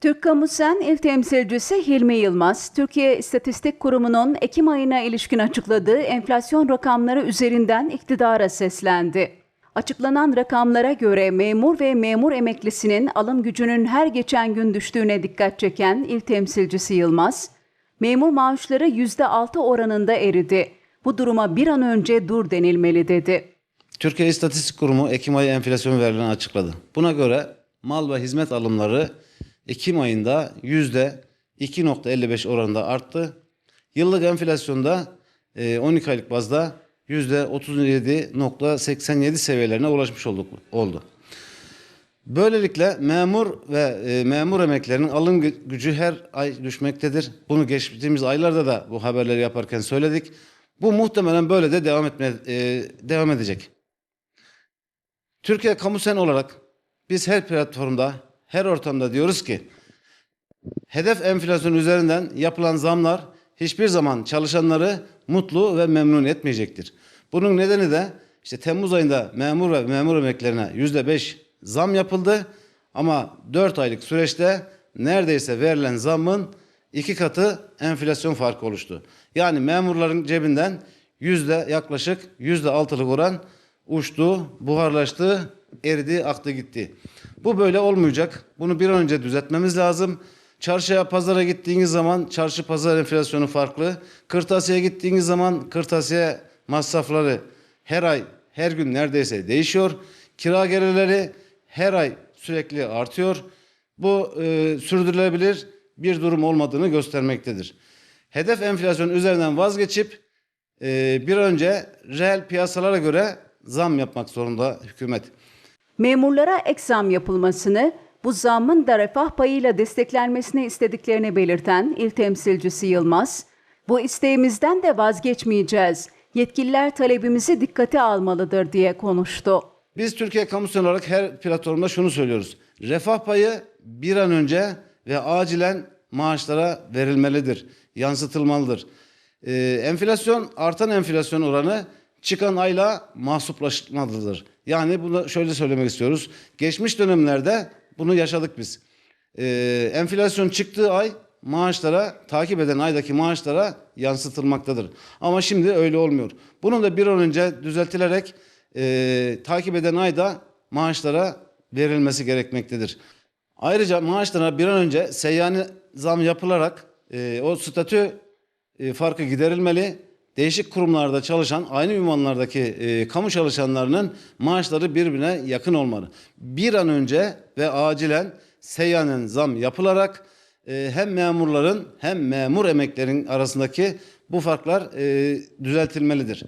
Türk Kamu Sen İl Temsilcisi Hilmi Yılmaz, Türkiye İstatistik Kurumu'nun Ekim ayına ilişkin açıkladığı enflasyon rakamları üzerinden iktidara seslendi. Açıklanan rakamlara göre memur ve memur emeklisinin alım gücünün her geçen gün düştüğüne dikkat çeken İl Temsilcisi Yılmaz, memur maaşları %6 oranında eridi. Bu duruma bir an önce dur denilmeli dedi. Türkiye İstatistik Kurumu Ekim ayı enflasyon verilerini açıkladı. Buna göre mal ve hizmet alımları Ekim ayında yüzde 2.55 oranında arttı. Yıllık enflasyonda e, 12 aylık bazda yüzde 37.87 seviyelerine ulaşmış olduk, oldu. Böylelikle memur ve e, memur emeklerinin alım gü- gücü her ay düşmektedir. Bunu geçtiğimiz aylarda da bu haberleri yaparken söyledik. Bu muhtemelen böyle de devam etme e, devam edecek. Türkiye Kamu Sen olarak biz her platformda, her ortamda diyoruz ki hedef enflasyon üzerinden yapılan zamlar hiçbir zaman çalışanları mutlu ve memnun etmeyecektir. Bunun nedeni de işte Temmuz ayında memur ve memur emeklerine yüzde beş zam yapıldı ama 4 aylık süreçte neredeyse verilen zammın iki katı enflasyon farkı oluştu. Yani memurların cebinden yüzde yaklaşık yüzde altılık oran uçtu, buharlaştı, eridi, aktı gitti. Bu böyle olmayacak. Bunu bir an önce düzeltmemiz lazım. Çarşıya, pazara gittiğiniz zaman çarşı pazar enflasyonu farklı. Kırtasiye gittiğiniz zaman kırtasiye masrafları her ay, her gün neredeyse değişiyor. Kira gelirleri her ay sürekli artıyor. Bu e, sürdürülebilir bir durum olmadığını göstermektedir. Hedef enflasyon üzerinden vazgeçip e, bir önce reel piyasalara göre zam yapmak zorunda hükümet. Memurlara ek zam yapılmasını, bu zammın da refah payıyla desteklenmesini istediklerini belirten il temsilcisi Yılmaz, bu isteğimizden de vazgeçmeyeceğiz. Yetkililer talebimizi dikkate almalıdır diye konuştu. Biz Türkiye Kamusu olarak her platformda şunu söylüyoruz. Refah payı bir an önce ve acilen maaşlara verilmelidir, yansıtılmalıdır. Ee, enflasyon, artan enflasyon oranı çıkan ayla mahsuplaşmalıdır. Yani bunu şöyle söylemek istiyoruz. Geçmiş dönemlerde bunu yaşadık biz. Ee, enflasyon çıktığı ay maaşlara, takip eden aydaki maaşlara yansıtılmaktadır. Ama şimdi öyle olmuyor. Bunun da bir an önce düzeltilerek e, takip eden ayda maaşlara verilmesi gerekmektedir. Ayrıca maaşlara bir an önce seyyani zam yapılarak e, o statü e, farkı giderilmeli. Değişik kurumlarda çalışan aynı ünvanlardaki e, kamu çalışanlarının maaşları birbirine yakın olmalı. Bir an önce ve acilen seyyanen zam yapılarak e, hem memurların hem memur emeklerin arasındaki bu farklar e, düzeltilmelidir.